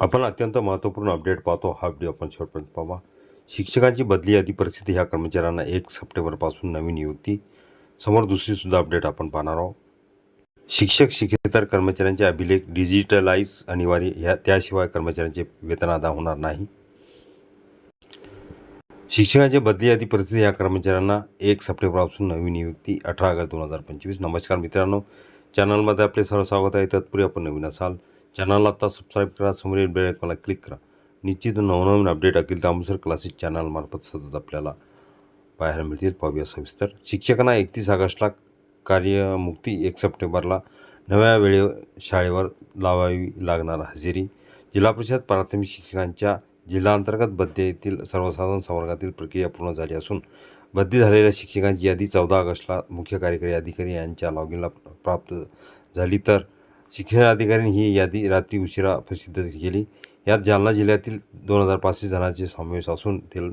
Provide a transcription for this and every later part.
आपण अत्यंत महत्त्वपूर्ण अपडेट पाहतो. हा व्हिडिओ आपण शेवटपर्यंत पाहा शिक्षकांची बदली यादी परिस्थिती ह्या कर्मचाऱ्यांना एक सप्टेंबरपासून नवीन नियुक्ती समोर दुसरीसुद्धा अपडेट आपण पाहणार आहोत. शिक्षक शिक्षकेतर कर्मचाऱ्यांचे अभिलेख डिजिटलाइज अनिवार्य. ह्या त्याशिवाय कर्मचाऱ्यांचे वेतन अदा होणार नाही. शिक्षकांची बदली यादी परिस्थिती या कर्मचाऱ्यांना एक सप्टेंबरपासून नवीन नियुक्ती अठरा ऑगस्ट दोन हजार पंचवीस. नमस्कार मित्रांनो. चॅनलमध्ये आपले सर्व स्वागत आहे. तत्पूर्वी आपण नवीन असाल. चॅनलला आता सबस्क्राईब करा समोरील बेल आयकॉनला क्लिक करा. निश्चित नवनवीन अपडेट अखिल तांबूसर क्लासेस चॅनलमार्फत सतत आपल्याला पाहायला मिळतील. पाहूया सविस्तर. शिक्षकांना एकतीस ऑगस्टला कार्यमुक्ती एक सप्टेंबरला नव्या वेळे शाळेवर लावावी लागणार हजेरी. जिल्हा परिषद प्राथमिक शिक्षकांच्या जिल्हाअंतर्गत बद्दी येथील सर्वसाधारण संवर्गातील प्रक्रिया पूर्ण झाली असून बदली झालेल्या शिक्षकांची यादी चौदा ऑगस्टला मुख्य कार्यकारी अधिकारी यांच्या लॉगिनला प्राप्त झाली. तर शिक्षण अधिकाऱ्यांनी ही यादी रात्री उशिरा प्रसिद्ध केली. यात जालना जिल्ह्यातील दोन हजार पाचशे जणांचे समावेश असून ते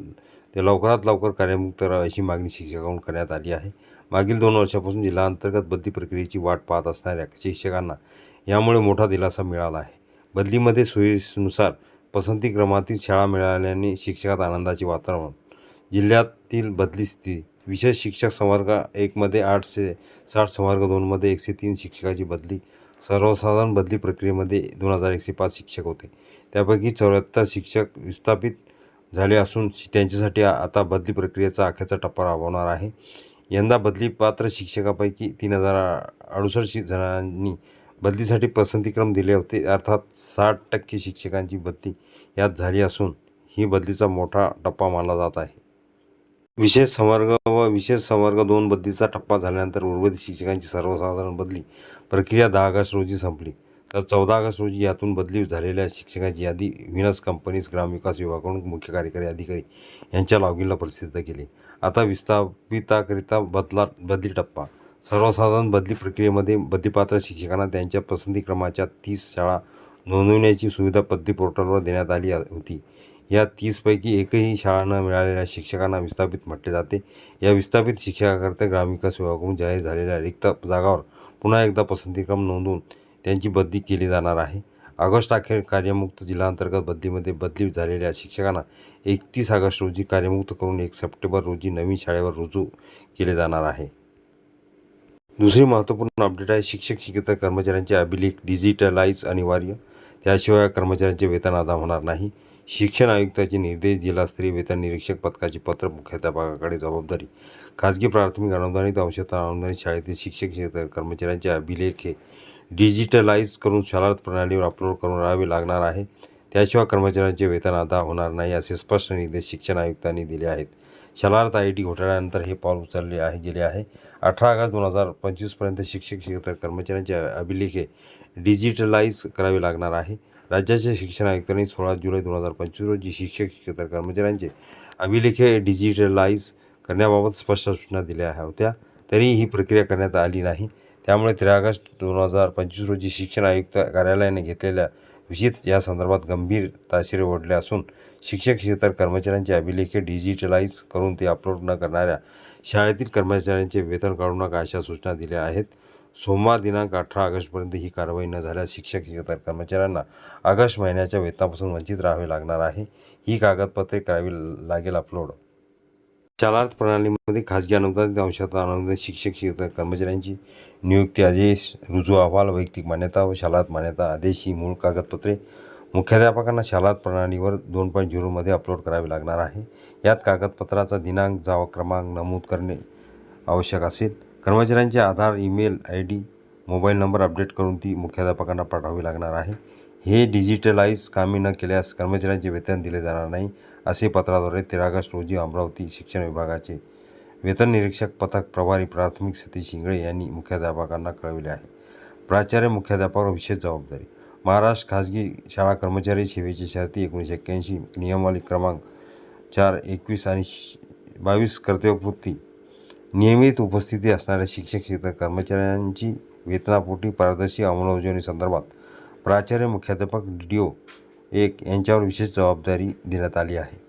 ते लवकरात लवकर कार्यमुक्त राहावे अशी मागणी शिक्षकांकडून करण्यात आली आहे. मागील दोन वर्षापासून जिल्हा अंतर्गत बदली प्रक्रियेची वाट पाहत असणाऱ्या शिक्षकांना यामुळे मोठा दिलासा मिळाला आहे. बदलीमध्ये सोयीनुसार पसंती क्रमातील शाळा मिळाल्याने शिक्षकात आनंदाचे वातावरण. जिल्ह्यातील बदली स्थिती विशेष शिक्षक संवर्ग एकमध्ये आठशे साठ संवर्ग दोनमध्ये एकशे तीन शिक्षकाची बदली सर्वसाधारण बदली प्रक्रियेमध्ये दोन हजार एकशे पाच शिक्षक होते. त्यापैकी चौऱ्याहत्तर शिक्षक विस्थापित झाले असून त्यांच्यासाठी आता बदली प्रक्रियेचा अखेरचा टप्पा राबवणार आहे. यंदा बदली पात्र शिक्षकापैकी तीन हजार अडुसष्ट जणांनी बदलीसाठी पसंतीक्रम दिले होते. अर्थात साठ टक्के शिक्षकांची बदली यात झाली असून ही बदलीचा मोठा टप्पा मानला जात आहे. विशेष संवर्ग व विशेष संवर्ग दोन बदलीचा टप्पा झाल्यानंतर उर्वरित शिक्षकांची सर्वसाधारण बदली प्रक्रिया दहा ऑगस्ट रोजी संपली. तर चौदा ऑगस्ट रोजी यातून बदली झालेल्या शिक्षकांची यादी विनस कंपनीज ग्रामविकास विभागाकडून मुख्य कार्यकारी अधिकारी यांच्या लॉगिनला प्रसिद्ध केली. आता विस्थापिताकरिता बदला बदली टप्पा. सर्वसाधारण बदली प्रक्रियेमध्ये बदलीपात्र शिक्षकांना त्यांच्या पसंतीक्रमाच्या तीस शाळा नोंदवण्याची सुविधा बदली पोर्टलवर देण्यात आली होती. या तीसपैकी एकही शाळा न मिळालेल्या शिक्षकांना विस्थापित म्हटले जाते. या विस्थापित शिक्षकाकरिता ग्रामविकास विभागाकडून जाहीर झालेल्या रिक्त जागावर पुन्हा एकदा पसंतीक्रम नोंदवून त्यांची बदली केली जाणार आहे. ऑगस्ट अखेर कार्यमुक्त जिल्हाअंतर्गत बदलीमध्ये बदली झालेल्या शिक्षकांना एकतीस ऑगस्ट रोजी कार्यमुक्त करून एक सप्टेंबर रोजी नवीन शाळेवर रुजू केले जाणार आहे. दुसरी महत्त्वपूर्ण अपडेट आहे शिक्षक शिक्षक कर्मचाऱ्यांचे अभिलेख डिजिटलाइज अनिवार्य. त्याशिवाय कर्मचाऱ्यांचे वेतन अदा होणार नाही. शिक्षण आयुक्ताचे निर्देश जिल्हास्तरीय वेतन निरीक्षक पथकाचे पत्र मुख्याध्यापकाकडे जबाबदारी. खाजगी प्राथमिक अनुदानित अंशत अनुदानित शाळेतील शिक्षक क्षेत्र कर्मचाऱ्यांचे अभिलेखे डिजिटलाइज करून शाळा प्रणालीवर अपलोड करून राहावे लागणार आहे. त्याशिवाय कर्मचाऱ्यांचे वेतन अदा होणार नाही असे स्पष्ट निर्देश शिक्षण आयुक्तांनी दिले आहेत. शालार्थ आय टी घोटाळ्यानंतर हे पाऊल उचलले आहे गेले आहे. अठरा ऑगस्ट दोन हजार पंचवीसपर्यंत शिक्षक शिक्षक कर्मचाऱ्यांचे अभिलेखे डिजिटलाइज करावे लागणार आहे. राज्याच्या शिक्षण आयुक्तांनी सोळा जुलै दोन हजार पंचवीस रोजी शिक्षक शिक्षकेतर कर्मचाऱ्यांचे अभिलेख डिजिटलाइज करण्याबाबत स्पष्ट सूचना दिल्या होत्या. तरीही ही प्रक्रिया करण्यात आली नाही. त्यामुळे तेरा ऑगस्ट दोन हजार पंचवीस रोजी शिक्षण आयुक्त कार्यालयाने घेतलेल्या विजित या संदर्भात गंभीर ताशिरे ओढले असून शिक्षक क्षेत्र कर्मचाऱ्यांचे अभिलेख डिजिटलाइज करून ते अपलोड न करणाऱ्या शाळेतील कर्मचाऱ्यांचे वेतन काढू नका अशा सूचना दिल्या आहेत. सोमवार दिनांक अठरा ऑगस्टपर्यंत ही कारवाई न झाल्यास शिक्षक शिक्षकेतर कर्मचाऱ्यांना ऑगस्ट महिन्याच्या वेतनापासून वंचित राहावे लागणार आहे. ही कागदपत्रे करावी लागेल अपलोड चालार्थ प्रणालीमध्ये खाजगी अनुदानित अंशात अनुदानित शिक्षक शिक्षकेतर कर्मचाऱ्यांची नियुक्ती आदेश रुजू अहवाल वैयक्तिक मान्यता व शालात मान्यता आदेश ही मूळ कागदपत्रे. मुख्याध्यापकांना शालात प्रणालीवर दोन पॉईंट झिरोमध्ये अपलोड करावी लागणार आहे. यात कागदपत्राचा दिनांक जावा क्रमांक नमूद करणे आवश्यक असेल. कर्मचाऱ्यांचे Aadhaar email I D mobile number update करून ती मुख्याध्यापकांना पाठवावी लागणार आहे. हे डिजिटलाइज कामे न केल्यास कर्मचाऱ्यांचे वेतन दिले जाणार नाही असे पत्राद्वारे तेरा ऑगस्ट रोजी अमरावती शिक्षण विभागाचे वेतन निरीक्षक पथक प्रभारी प्राथमिक सतीश शिंगळे यांनी मुख्याध्यापकांना कळविले आहे. प्राचार्य मुख्याध्यापकावर विशेष जबाबदारी. महाराष्ट्र खाजगी शाळा कर्मचारी सेवेची शर्ती एकोणीसशे एक्क्याऐंशी नियमावली क्रमांक चार एकवीस आणि बावीस कर्तव्यपूर्ती नियमित उपस्थिती असणाऱ्या शिक्षक शिक्षक कर्मचाऱ्यांची वेतनापोटी पारदर्शी अंमलबजावणीसंदर्भात प्राचार्य मुख्याध्यापक डी डी ओ एक यांच्यावर विशेष जबाबदारी देण्यात आली आहे.